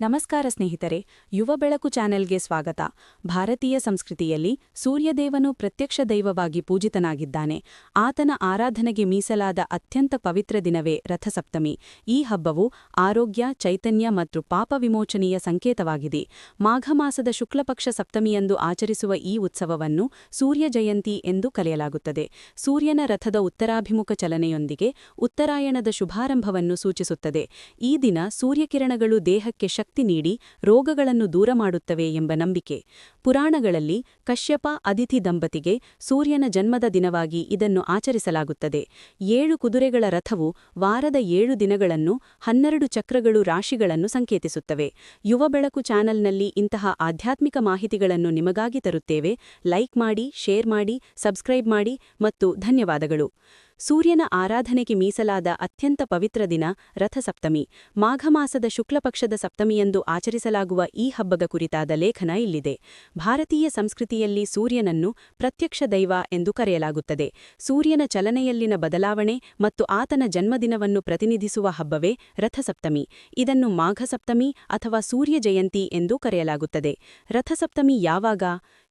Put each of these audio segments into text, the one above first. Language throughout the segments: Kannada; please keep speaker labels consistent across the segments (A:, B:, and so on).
A: ನಮಸ್ಕಾರ ಸ್ನೇಹಿತರೆ, ಯುವ ಬೆಳಕು ಚಾನೆಲ್ಗೆ ಸ್ವಾಗತ. ಭಾರತೀಯ ಸಂಸ್ಕೃತಿಯಲ್ಲಿ ಸೂರ್ಯದೇವನು ಪ್ರತ್ಯಕ್ಷ ದೈವವಾಗಿ ಪೂಜಿತನಾಗಿದ್ದಾನೆ. ಆತನ ಆರಾಧನೆಗೆ ಮೀಸಲಾದ ಅತ್ಯಂತ ಪವಿತ್ರ ದಿನವೇ ರಥಸಪ್ತಮಿ. ಈ ಹಬ್ಬವು ಆರೋಗ್ಯ, ಚೈತನ್ಯ ಮತ್ತು ಪಾಪ ವಿಮೋಚನೆಯ ಸಂಕೇತವಾಗಿದೆ. ಮಾಘ ಮಾಸದ ಶುಕ್ಲಪಕ್ಷ ಸಪ್ತಮಿಯಂದು ಆಚರಿಸುವ ಈ ಉತ್ಸವವನ್ನು ಸೂರ್ಯ ಜಯಂತಿ ಎಂದು ಕರೆಯಲಾಗುತ್ತದೆ. ಸೂರ್ಯನ ರಥದ ಉತ್ತರಾಭಿಮುಖ ಚಲನೆಯೊಂದಿಗೆ ಉತ್ತರಾಯಣದ ಶುಭಾರಂಭವನ್ನು ಸೂಚಿಸುತ್ತದೆ. ಈ ದಿನ ಸೂರ್ಯಕಿರಣಗಳು ದೇಹಕ್ಕೆ ನೀಡಿ ರೋಗಗಳನ್ನು ದೂರ ಮಾಡುತ್ತವೆ ಎಂಬ ನಂಬಿಕೆ. ಪುರಾಣಗಳಲ್ಲಿ ಕಶ್ಯಪ ಅದಿತಿ ದಂಪತಿಗೆ ಸೂರ್ಯನ ಜನ್ಮದ ದಿನವಾಗಿ ಇದನ್ನು ಆಚರಿಸಲಾಗುತ್ತದೆ. ಏಳು ಕುದುರೆಗಳ ರಥವು ವಾರದ ಏಳು ದಿನಗಳನ್ನು ಹನ್ನೆರಡು ಚಕ್ರಗಳು ರಾಶಿಗಳನ್ನು ಸಂಕೇತಿಸುತ್ತವೆ. ಯುವ ಬೆಳಕು ಚಾನೆಲ್ನಲ್ಲಿ ಇಂತಹ ಆಧ್ಯಾತ್ಮಿಕ ಮಾಹಿತಿಗಳನ್ನು ನಿಮಗಾಗಿ ತರುತ್ತೇವೆ. ಲೈಕ್ ಮಾಡಿ, ಶೇರ್ ಮಾಡಿ, ಸಬ್ಸ್ಕ್ರೈಬ್ ಮಾಡಿ ಮತ್ತು ಧನ್ಯವಾದಗಳು. ಸೂರ್ಯನ ಆರಾಧನೆಗೆ ಮೀಸಲಾದ ಅತ್ಯಂತ ಪವಿತ್ರ ದಿನ ರಥಸಪ್ತಮಿ. ಮಾಘಮಾಸದ ಶುಕ್ಲಪಕ್ಷದ ಸಪ್ತಮಿಯಂದು ಆಚರಿಸಲಾಗುವ ಈ ಹಬ್ಬದ ಕುರಿತಾದ ಲೇಖನ ಇಲ್ಲಿದೆ. ಭಾರತೀಯ ಸಂಸ್ಕೃತಿಯಲ್ಲಿ ಸೂರ್ಯನನ್ನು ಪ್ರತ್ಯಕ್ಷ ದೈವ ಎಂದು ಕರೆಯಲಾಗುತ್ತದೆ. ಸೂರ್ಯನ ಚಲನೆಯಲ್ಲಿನ ಬದಲಾವಣೆ ಮತ್ತು ಆತನ ಜನ್ಮದಿನವನ್ನು ಪ್ರತಿನಿಧಿಸುವ ಹಬ್ಬವೇ ರಥಸಪ್ತಮಿ. ಇದನ್ನು ಮಾಘಸಪ್ತಮಿ ಅಥವಾ ಸೂರ್ಯ ಜಯಂತಿ ಎಂದು ಕರೆಯಲಾಗುತ್ತದೆ. ರಥಸಪ್ತಮಿ ಯಾವಾಗ?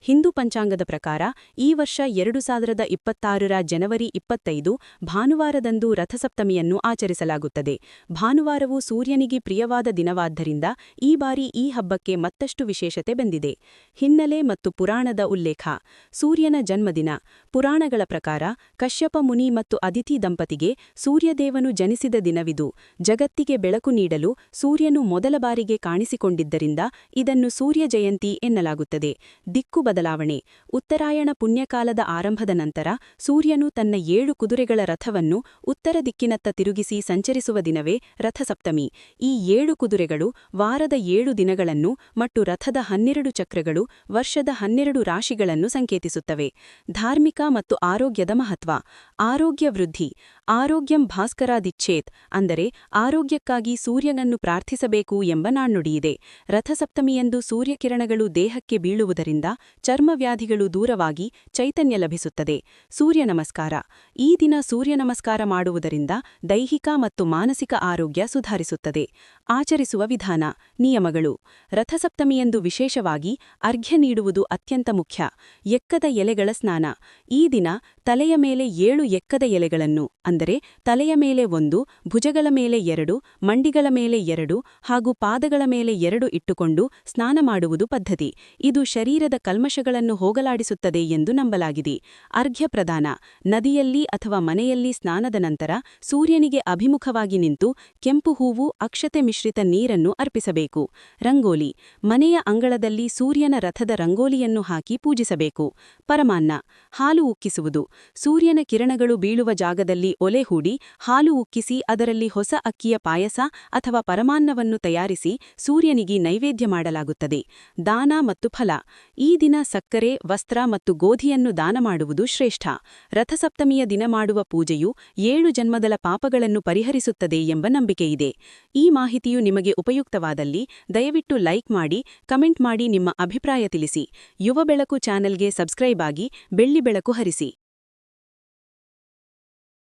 A: ಹಿಂದೂ ಪಂಚಾಂಗದ ಪ್ರಕಾರ ಈ ವರ್ಷ ಎರಡು ಸಾವಿರದ ಇಪ್ಪತ್ತಾರರ ಜನವರಿ ಇಪ್ಪತ್ತೈದು ಭಾನುವಾರದಂದು ರಥಸಪ್ತಮಿಯನ್ನು ಆಚರಿಸಲಾಗುತ್ತದೆ. ಭಾನುವಾರವು ಸೂರ್ಯನಿಗೆ ಪ್ರಿಯವಾದ ದಿನವಾದ್ದರಿಂದ ಈ ಬಾರಿ ಈ ಹಬ್ಬಕ್ಕೆ ಮತ್ತಷ್ಟು ವಿಶೇಷತೆ ಬಂದಿದೆ. ಹಿನ್ನೆಲೆ ಮತ್ತು ಪುರಾಣದ ಉಲ್ಲೇಖ. ಸೂರ್ಯನ ಜನ್ಮದಿನ. ಪುರಾಣಗಳ ಪ್ರಕಾರ ಕಶ್ಯಪ ಮುನಿ ಮತ್ತು ಅದಿತಿ ದಂಪತಿಗೆ ಸೂರ್ಯದೇವನು ಜನಿಸಿದ ದಿನವಿದು. ಜಗತ್ತಿಗೆ ಬೆಳಕು ನೀಡಲು ಸೂರ್ಯನು ಮೊದಲ ಬಾರಿಗೆ ಕಾಣಿಸಿಕೊಂಡಿದ್ದರಿಂದ ಇದನ್ನು ಸೂರ್ಯ ಜಯಂತಿ ಎನ್ನಲಾಗುತ್ತದೆ. ದಿಕ್ಕು ಬದಲಾವಣೆ. ಉತ್ತರಾಯಣ ಪುಣ್ಯಕಾಲದ ಆರಂಭದ ನಂತರ ಸೂರ್ಯನು ತನ್ನ ಏಳು ಕುದುರೆಗಳ ರಥವನ್ನು ಉತ್ತರ ದಿಕ್ಕಿನತ್ತ ತಿರುಗಿಸಿ ಸಂಚರಿಸುವ ದಿನವೇ ರಥಸಪ್ತಮಿ. ಈ ಏಳು ಕುದುರೆಗಳು ವಾರದ ಏಳು ದಿನಗಳನ್ನು ಮತ್ತು ರಥದ ಹನ್ನೆರಡು ಚಕ್ರಗಳು ವರ್ಷದ ಹನ್ನೆರಡು ರಾಶಿಗಳನ್ನು ಸಂಕೇತಿಸುತ್ತವೆ. ಧಾರ್ಮಿಕ ಮತ್ತು ಆರೋಗ್ಯದ ಮಹತ್ವ. ಆರೋಗ್ಯ ವೃದ್ಧಿ. ಆರೋಗ್ಯಂ ಭಾಸ್ಕರಾದಿಚ್ಛೇತ್ ಅಂದರೆ ಆರೋಗ್ಯಕ್ಕಾಗಿ ಸೂರ್ಯನನ್ನು ಪ್ರಾರ್ಥಿಸಬೇಕು ಎಂಬ ನಾಣ್ಣುಡಿಯಿದೆ ರಥಸಪ್ತಮಿಯಂದು ಸೂರ್ಯಕಿರಣಗಳು ದೇಹಕ್ಕೆ ಬೀಳುವುದರಿಂದ ಚರ್ಮವ್ಯಾಧಿಗಳು ದೂರವಾಗಿ ಚೈತನ್ಯ ಲಭಿಸುತ್ತದೆ. ಸೂರ್ಯ ನಮಸ್ಕಾರ. ಈ ದಿನ ಸೂರ್ಯ ನಮಸ್ಕಾರ ಮಾಡುವುದರಿಂದ ದೈಹಿಕ ಮತ್ತು ಮಾನಸಿಕ ಆರೋಗ್ಯ ಸುಧಾರಿಸುತ್ತದೆ. ಆಚರಿಸುವ ವಿಧಾನ, ನಿಯಮಗಳು. ರಥಸಪ್ತಮಿಯಂದು ವಿಶೇಷವಾಗಿ ಅರ್ಘ್ಯ ನೀಡುವುದು ಅತ್ಯಂತ ಮುಖ್ಯ. ಎಕ್ಕದ ಎಲೆಗಳ ಸ್ನಾನ. ಈ ದಿನ ತಲೆಯ ಮೇಲೆ ಏಳು ಎಕ್ಕದ ಎಲೆಗಳನ್ನು ಅಂದರೆ ತಲೆಯ ಮೇಲೆ ಒಂದು, ಭುಜಗಳ ಮೇಲೆ ಎರಡು, ಮಂಡಿಗಳ ಮೇಲೆ ಎರಡು ಹಾಗೂ ಪಾದಗಳ ಮೇಲೆ ಎರಡು ಇಟ್ಟುಕೊಂಡು ಸ್ನಾನ ಮಾಡುವುದು ಪದ್ಧತಿ. ಇದು ಶರೀರದ ಕಲ್ಮಶಗಳನ್ನು ಹೋಗಲಾಡಿಸುತ್ತದೆ ಎಂದು ನಂಬಲಾಗಿದೆ. ಅರ್ಘ್ಯ ಪ್ರದಾನ, ನದಿಯಲ್ಲಿ ಅಥವಾ ಮನೆಯಲ್ಲಿ ಸ್ನಾನದ ನಂತರ ಸೂರ್ಯನಿಗೆ ಅಭಿಮುಖವಾಗಿ ನಿಂತು ಕೆಂಪು ಹೂವು, ಅಕ್ಷತೆ ಮಿಶ್ರಿತ ನೀರನ್ನು ಅರ್ಪಿಸಬೇಕು. ರಂಗೋಲಿ, ಮನೆಯ ಅಂಗಳದಲ್ಲಿ ಸೂರ್ಯನ ರಥದ ರಂಗೋಲಿಯನ್ನು ಹಾಕಿ ಪೂಜಿಸಬೇಕು. ಪರಮಾನ್ನ, ಹಾಲು ಉಕ್ಕಿಸುವುದು, ಸೂರ್ಯನ ಕಿರಣಗಳು ಬೀಳುವ ಜಾಗದಲ್ಲಿ ಒಲೆ ಹೂಡಿ ಹಾಲು ಉಕ್ಕಿಸಿ ಅದರಲ್ಲಿ ಹೊಸ ಅಕ್ಕಿಯ ಪಾಯಸ ಅಥವಾ ಪರಮಾನ್ನವನ್ನು ತಯಾರಿಸಿ ಸೂರ್ಯನಿಗೆ ನೈವೇದ್ಯ ಮಾಡಲಾಗುತ್ತದೆ. ದಾನ ಮತ್ತು ಫಲ. ಈ ದಿನ ಸಕ್ಕರೆ, ವಸ್ತ್ರ ಮತ್ತು ಗೋಧಿಯನ್ನು ದಾನ ಮಾಡುವುದು ಶ್ರೇಷ್ಠ. ರಥಸಪ್ತಮಿಯ ದಿನ ಮಾಡುವ ಪೂಜೆಯು ಏಳು ಜನ್ಮದಲ ಪಾಪಗಳನ್ನು ಪರಿಹರಿಸುತ್ತದೆ ಎಂಬ ನಂಬಿಕೆಯಿದೆ. ಈ ಮಾಹಿತಿಯು ನಿಮಗೆ ಉಪಯುಕ್ತವಾದಲ್ಲಿ ದಯವಿಟ್ಟು ಲೈಕ್ ಮಾಡಿ, ಕಮೆಂಟ್ ಮಾಡಿ ನಿಮ್ಮ ಅಭಿಪ್ರಾಯ ತಿಳಿಸಿ. ಯುವ ಬೆಳಕು ಚಾನೆಲ್ಗೆ ಸಬ್ಸ್ಕ್ರೈಬ್ ಆಗಿ ಬೆಳ್ಳಿ ಬೆಳಕು ಹರಿಸಿ.